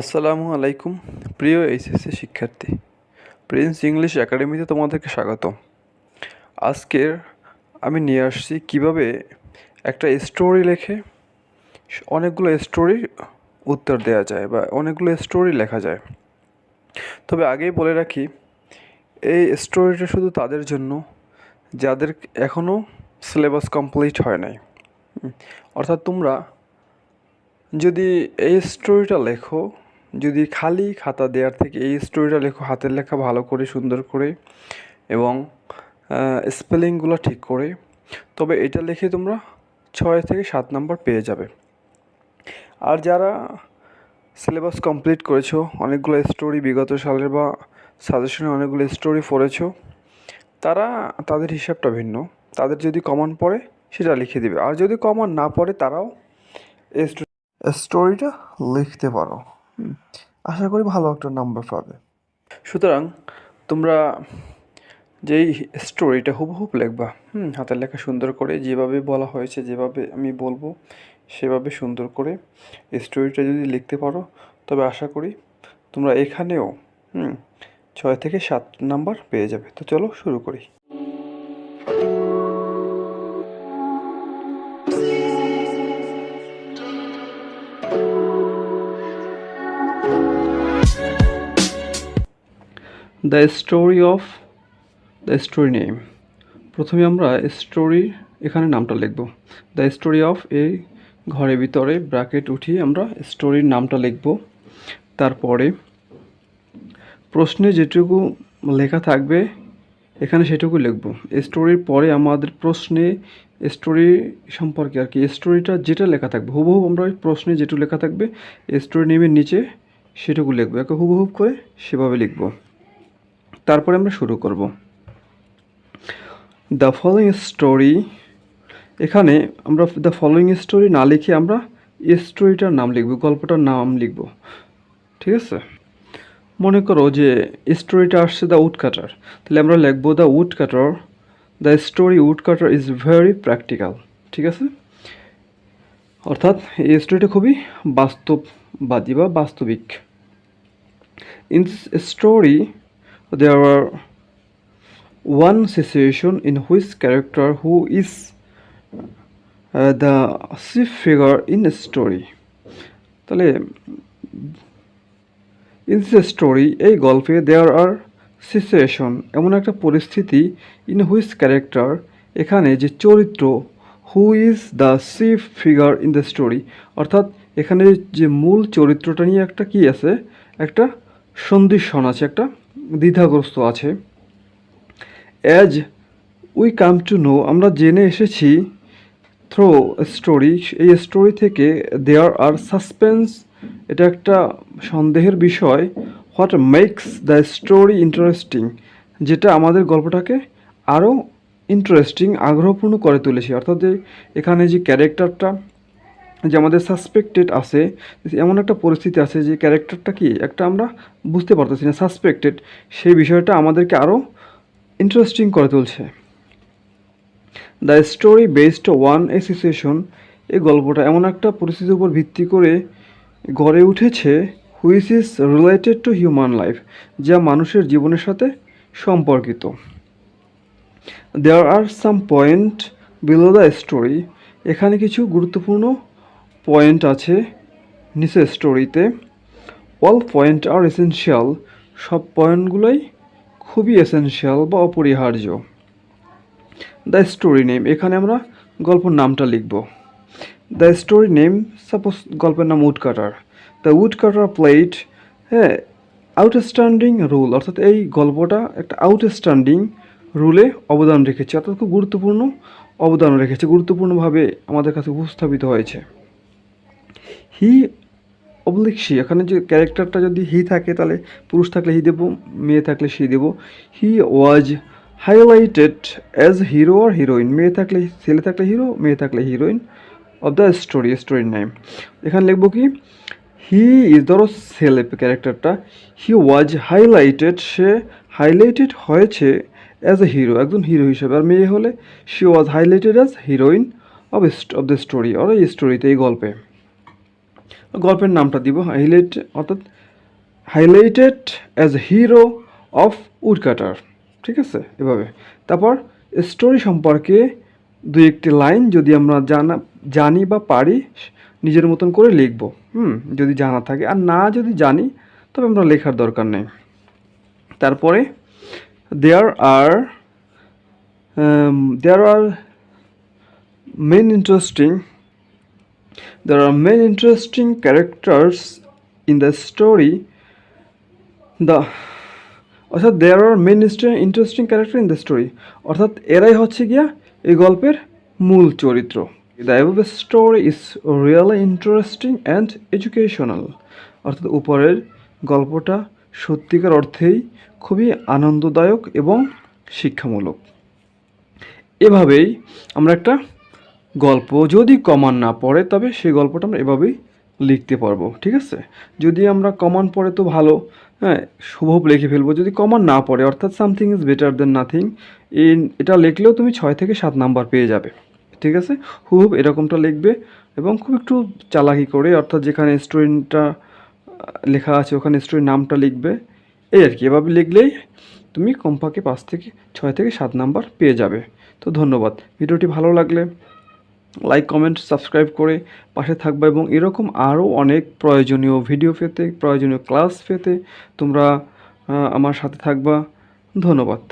আসসালামু আলাইকুম, প্রিয় এইচএসসি শিক্ষার্থী। প্রিন্স ইংলিশ একাডেমিতে তোমাদেরকে স্বাগত আজকের আমি নিয়ে আসছি কীভাবে একটা স্টোরি লেখে, অনেকগুলো স্টোরির উত্তর দেওয়া যায় বা অনেকগুলো স্টোরি লেখা যায়। তবে আগেই বলে রাখি, এই স্টোরিটা শুধু তাদের জন্য, যাদের এখনও সিলেবাস কমপ্লিট হয় নাই। অর্থাৎ তোমরা যদি এই স্টোরিটা লেখো যদি খালি খাতা দেওয়ার থেকে এই স্টোরিটা লেখো, হাতের লেখা ভালো করে, সুন্দর করে এবং স্পেলিংগুলো ঠিক করে, তবে এটা লিখে তোমরা ছয় থেকে সাত নম্বর পেয়ে যাবে। আর যারা সিলেবাস কমপ্লিট করেছ, অনেকগুলো স্টোরি বিগত সালের বা সাজেশনে অনেকগুলো স্টোরি পড়েছো, তারা, তাদের হিসাবটা ভিন্ন। তাদের যদি কমন পড়ে, সেটা লিখে দেবে। আর যদি কমন না পড়ে, তারাও স্টোরিটা লিখতে পারো। আশা করি ভালো একটা নাম্বার পাবে। সুতরাং তোমরা যেই স্টোরিটা হুবহুব লিখবা, হুম, হাতের লেখা সুন্দর করে যেভাবে বলা হয়েছে, যেভাবে আমি বলব, সেভাবে সুন্দর করে স্টোরিটা যদি লিখতে পারো, তবে আশা করি তোমরা এখানেও, হুম, ছয় থেকে সাত নাম্বার পেয়ে যাবে। তো চলো শুরু করি। The story of the story name প্রথমে আমরা স্টোরি এখানে নামটা লিখব। দ্য স্টোরি অফ এই ঘরের ভিতরে ব্র্যাকেট উঠিয়ে আমরা স্টোরির নামটা লিখব। তারপরে প্রশ্নে যেটুকু লেখা থাকবে, এখানে সেটুকু লিখব। স্টোরির পরে আমাদের প্রশ্নে স্টোরি সম্পর্কে আর কি স্টোরিটা যেটা লেখা থাকবে, হুবহু আমরা প্রশ্নে যেটুকু লেখা থাকবে স্টোরি নেমের নিচে সেটুকু লিখব। একে হুবহুব করে সেভাবে লিখব। তারপরে আমরা শুরু করব। দ্য ফলোয়িং স্টোরি এখানে আমরা দ্য ফলোয়িং স্টোরি না লিখে আমরা স্টোরিটার নাম লিখব, গল্পটার নাম লিখব। ঠিক আছে? মনে করো যে স্টোরিটা আসছে দ্য উড কাটার তাহলে আমরা লিখব the wood cutter the story wood cutter is very practical ঠিক আছে? অর্থাৎ এই স্টোরিটা খুবই বাস্তববাদী বা বাস্তবিক। In story there are one situation in which character who is uh, the chief figure in a story. তাহলে ইন দিস স্টোরি এই গল্পে দেয়ার আর সিচুয়েশন এমন একটা পরিস্থিতি ইন হুইচ ক্যারেক্টার এখানে যে চরিত্র who is the chief figure in the story অর্থাৎ এখানে যে মূল চরিত্রটা নিয়ে একটা কি আছে? একটা সন্ধিক্ষণ আছে একটা দ্বিধাগ্রস্ত আছে। As we come to know আমরা জেনে এসেছি থ্রো স্টোরি এই স্টোরি থেকে দেয়ার আর সাসপেন্স এটা একটা সন্দেহের বিষয় what makes the story interesting যেটা আমাদের গল্পটাকে আরও ইন্টারেস্টিং আগ্রহপূর্ণ করে তুলেছে। অর্থাৎ এখানে যে ক্যারেক্টারটা যে আমাদের সাসপেক্টেড আছে, এমন একটা পরিস্থিতি আছে যে ক্যারেক্টারটা কি একটা আমরা বুঝতে পারতেছি না সাসপেক্টেড সেই বিষয়টা আমাদেরকে আরও ইন্টারেস্টিং করে তুলছে। The story based on a situation এই গল্পটা এমন একটা পরিস্থিতির উপর ভিত্তি করে গড়ে উঠেছে which is related to human life যা মানুষের জীবনের সাথে সম্পর্কিত। There are some point below the story এখানে কিছু গুরুত্বপূর্ণ পয়েন্ট আছে নিচের স্টোরিতে অল পয়েন্ট আর এসেনশিয়াল সব পয়েন্টগুলোই খুবই এসেনশিয়াল বা অপরিহার্য। দ্য স্টোরি নেম এখানে আমরা গল্পের নামটা লিখব। দ্য স্টোরি নেম সাপোজ গল্পের নাম wood cutter the wood cutter plate হ্যাঁ আউটস্ট্যান্ডিং রুল অর্থাৎ এই গল্পটা একটা আউটস্ট্যান্ডিং রুলে অবদান রেখেছে। অর্থাৎ খুব গুরুত্বপূর্ণ অবদান রেখেছে। গুরুত্বপূর্ণভাবে আমাদের কাছে উপস্থাপিত হয়েছে। হি অবলিক সি, এখানে যে ক্যারেক্টারটা যদি হি থাকে, তাহলে পুরুষ থাকলে হি দেবো, মেয়ে থাকলে সি দেবো। He was highlighted as hero R heroine, মেয়ে থাকলে ছেলে থাকলে হিরো, মেয়ে থাকলে হিরোইন অফ দ্য স্টোরি, স্টোরির নেম। এখানে লিখব কি? হি ইজ ধরো ছেলে ক্যারেক্টারটা। হি ওয়াজ হাইলাইটেড, সে হাইলাইটেড হয়েছে অ্যাজ এ হিরো, একজন হিরো হিসেবে। আর মেয়ে হলে she was highlighted as heroine of of the story আর এই স্টোরিতে, এই গল্পে। গল্পের নামটা দিব হাইলাইট অর্থাৎ highlighted as hero of woodcutter ঠিক আছে? এভাবে। তারপর স্টোরি সম্পর্কে দু একটি লাইন যদি আমরা জানা, জানি বা পারি, নিজের মতন করে লিখব, হুম? যদি জানা থাকে। আর না যদি জানি, তবে আমরা লেখার দরকার নেই। তারপরে there are there are many interesting there are many interesting characters in the story. The, অর্থাৎ there are many interesting character in the story অর্থাৎ এরাই হচ্ছে গিয়া এই গল্পের মূল চরিত্র। The above story is really interesting and educational অর্থাৎ উপরের গল্পটা সত্যিকার অর্থেই খুবই আনন্দদায়ক এবং শিক্ষামূলক। এভাবেই আমরা একটা গল্প যদি কমান না পড়ে, তবে সেই গল্পটা আমরা এভাবেই লিখতে পারব, ঠিক আছে? যদি আমরা কমান পড়ে তো ভালো হ্যাঁ শুভ লিখে ফেলব। যদি কমান না পড়ে, অর্থাৎ something is better than nothing এটা লিখলেও তুমি ছয় থেকে সাত নাম্বার পেয়ে যাবে, ঠিক আছে? হুব এরকমটা লিখবে এবং খুব একটু চালাকি করে, অর্থাৎ যেখানে স্টুডেন্টটা লেখা আছে, ওখানে স্টুডেন্ট নামটা লিখবে, এই আর কি, এভাবে লিখলেই তুমি কমপক্ষে পাঁচ থেকে, ছয় থেকে সাত নাম্বার পেয়ে যাবে। তো ধন্যবাদ। ভিডিওটি ভালো লাগলে লাইক কমেন্ট সাবস্ক্রাইব করে পাশে থাকবা এবং এরকম আরও অনেক প্রয়োজনীয় ভিডিও পেতে, প্রয়োজনীয় ক্লাস পেতে তোমরা আমার সাথে থাকবা। ধন্যবাদ।